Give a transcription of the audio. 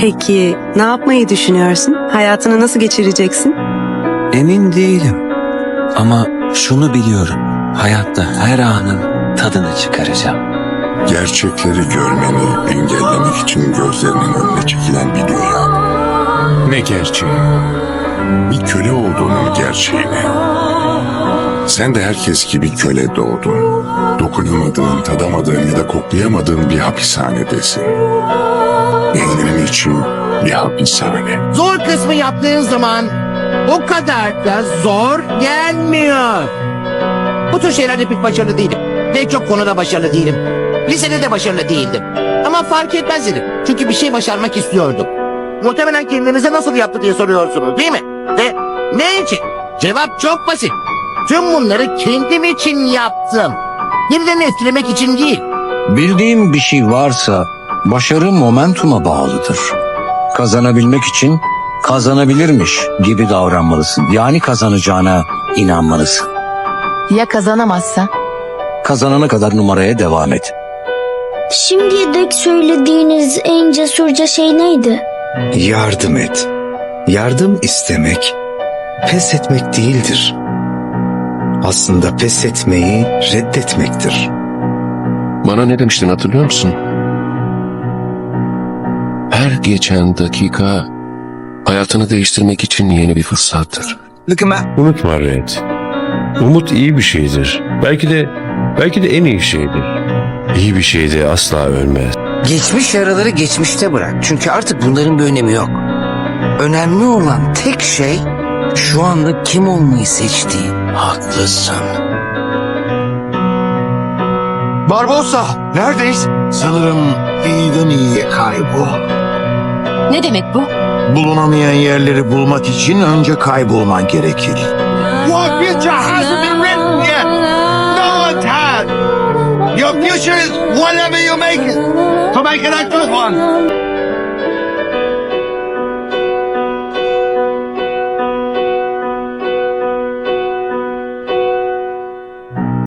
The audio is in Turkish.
Peki ne yapmayı düşünüyorsun? Hayatını nasıl geçireceksin? Emin değilim. Ama şunu biliyorum. Hayatta her anın tadını çıkaracağım. Gerçekleri görmeni engellemek için gözlerinin önüne çekilen bir dünya. Ne gerçeği? Bir köle olduğunun gerçeğini. Sen de herkes gibi köle doğdun. Dokunamadığın, tadamadığın ya da koklayamadığın bir hapishanedesin. İçin bir hapishane. Zor kısmı yaptığın zaman o kadar da zor gelmiyor. Bu tür şeylerde pek başarılı değilim. Pek çok konuda başarılı değilim. Lisede de başarılı değildim. Ama fark etmez dedim. Çünkü bir şey başarmak istiyordum. Muhtemelen kendinize nasıl yaptı diye soruyorsunuz değil mi? Ve ne için? Cevap çok basit. Tüm bunları kendim için yaptım. Birilerini etkilemek için değil. Bildiğim bir şey varsa başarı momentuma bağlıdır. Kazanabilmek için kazanabilirmiş gibi davranmalısın. Yani kazanacağına inanmalısın. Ya kazanamazsa? Kazanana kadar numaraya devam et. Şimdiye dek söylediğiniz en cesurca şey neydi? Yardım et. Yardım istemek pes etmek değildir. Aslında pes etmeyi reddetmektir. Bana ne demiştin hatırlıyor musun? Her geçen dakika hayatını değiştirmek için yeni bir fırsattır. Unutma Red. Umut iyi bir şeydir. Belki de belki de en iyi şeydir. İyi bir şey de asla ölmez. Geçmiş yaraları geçmişte bırak. Çünkü artık bunların bir önemi yok. Önemli olan tek şey şu anda kim olmayı seçtiğin. Haklısın. Barbosa neredeyiz? Sanırım iyiden iyiye kaybol. Ne demek bu? Bulunamayan yerleri bulmak için önce kaybolman gerekir. Hasn't been written yet. No one's had. Your future is whatever you make it. So make it a good one.